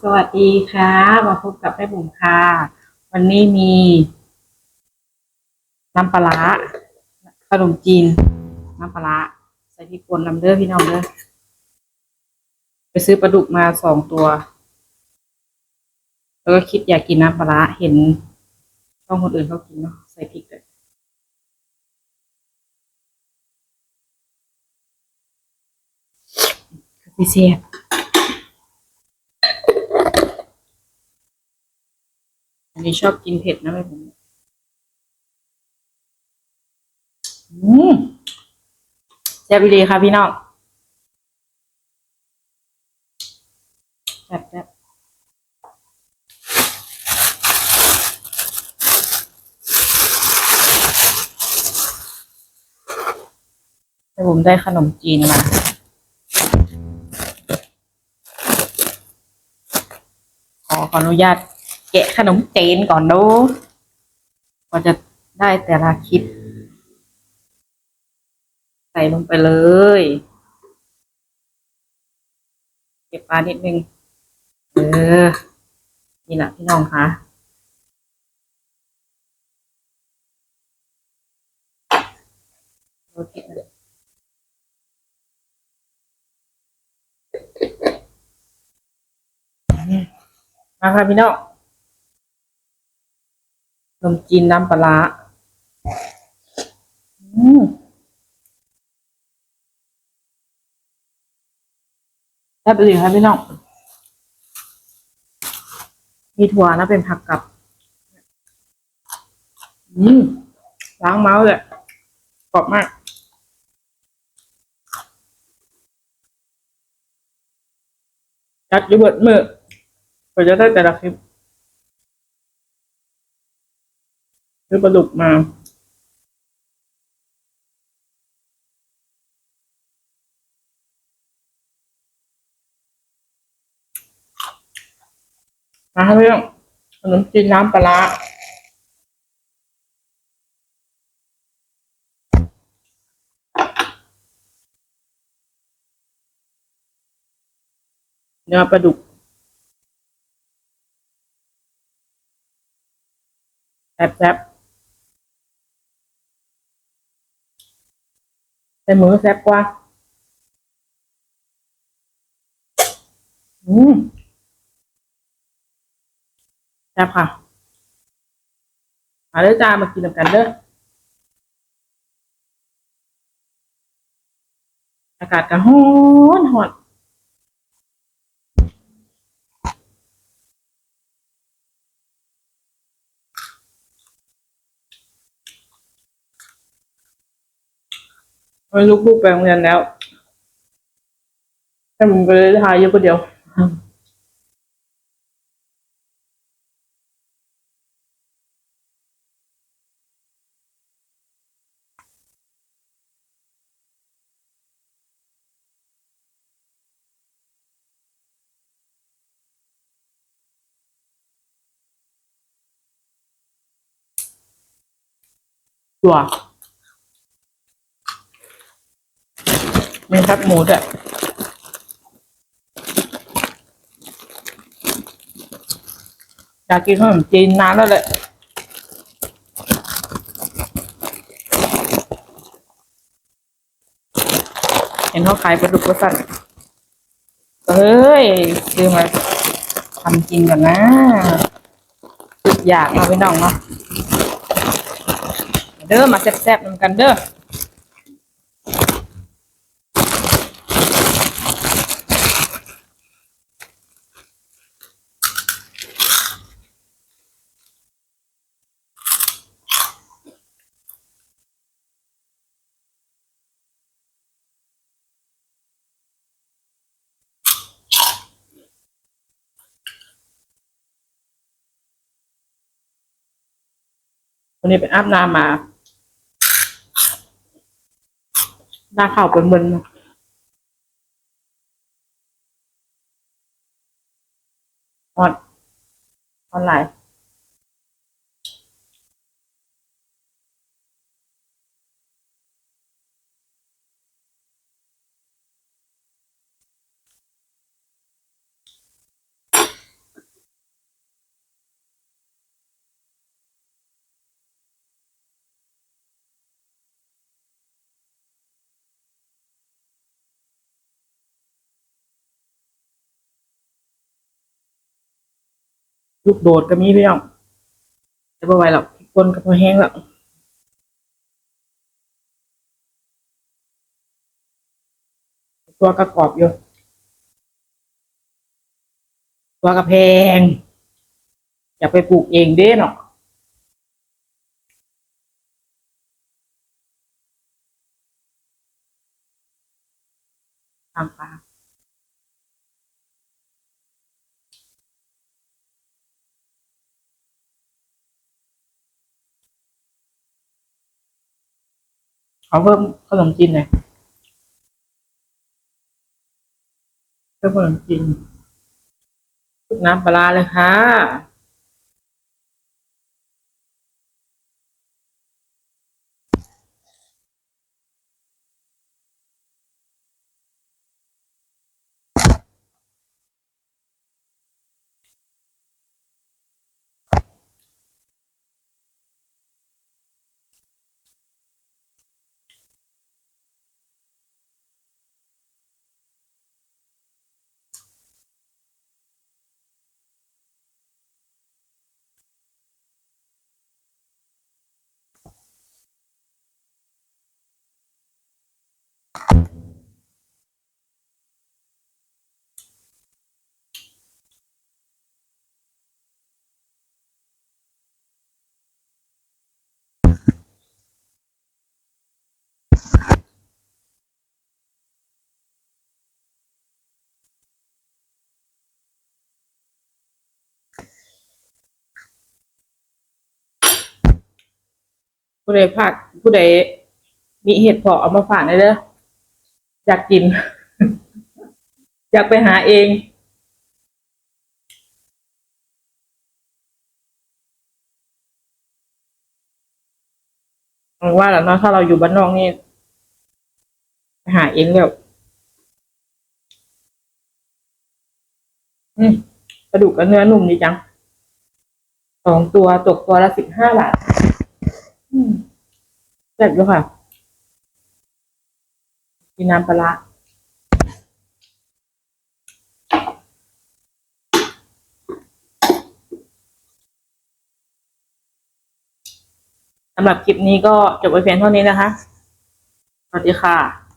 สวัสดีค่ะมาพบกับแม่บุ๋มค่ะ วันนี้มีน้ำปลาร้าขนมจีน น้ำปลาร้าใส่พริกป่นลำเด้อพี่น้องเด้อไปซื้อปลาดุกมาสองตัว แล้วก็คิดอยากกินน้ำปลาร้าเห็นช่องคนอื่นเขากินเนาะใส่พริกเลย พิเศษอันนี้ชอบกินเผ็ดนะแม่ผมอืมแซ่บดีค่ะพี่น้องแซ่บแซ่บผมได้ขนมจีนมา ขออนุญาตแกะขนมเจนก่อนดูกว่าจะได้แต่ละคลิป ใส่ลงไปเลย เก็บปลานิดนึง เออ นี่แหละพี่น้องคะโอเค มาค่ะพี่น้องขนมจีนน้ำปลาร้าอืมแซ่บดีค่ะพี่น้อง มีถั่วนะเป็นผักกับ อืม ล้างเมาส์เลยกรอบมากจัดอยูเบิดมือ ก็จะได้แต่ละคลิปซื้อปลาดุกมามาเรื่องขนมจีนน้ำปลาร้าเนื้อปลาดุก แซ่บๆแต่หมือแซ่บกว่า อืมแซ่บค่ะมาเด้อจ้ามากินกันเด้ออากาศก็ร้อนหอน ไม่ลูกลูกไปโรงเรียนแล้วแต่ผมไปเลยทายเยอะคนเดียวตัว มีครับหมูด้วยอยากกินขนมจีนนานแล้วแหละเห็นเขาขายปลาดุกก็สั่นเอ้ยซื้อมาทำกินก่อนนะอยากเอาไปน้องเนาะเด้อมาแซ่บๆนำกันเด้อ วันนี้ไปอาบน้ำมา หน้าข่าวเป็นมึนออนออนไลน์ ลูกโดดก็มีพี่น้องจะบ่ไหวหรอกคนก็พอแห้งแล้วตัวกระกรอบอยู่ตัวกระแพงอยากไปปลูกเองเด้เนาะตามปลา ขอเพิ่มขนมจีนหน่อยเพิ่มขนมจีนน้ำปลาเลยค่ะ ผู้ใดผักผู้ใดมีเห็ดเพาะเอามาฝากได้เด้ออยากกิน อยากไปหาเองว่าแล้วเนาะถ้าเราอยู่บ้านนอกนี่ไปหาเองแบบอืมกระดูกกับเนื้อนุ่มดีจังสองตัวตกตัวละสิบห้าบาท อืมแซ่บด้วยค่ะ กินน้ำปลาร้าสำหรับคลิปนี้ก็จบไปเพียงเท่านี้นะคะ สวัสดีค่ะ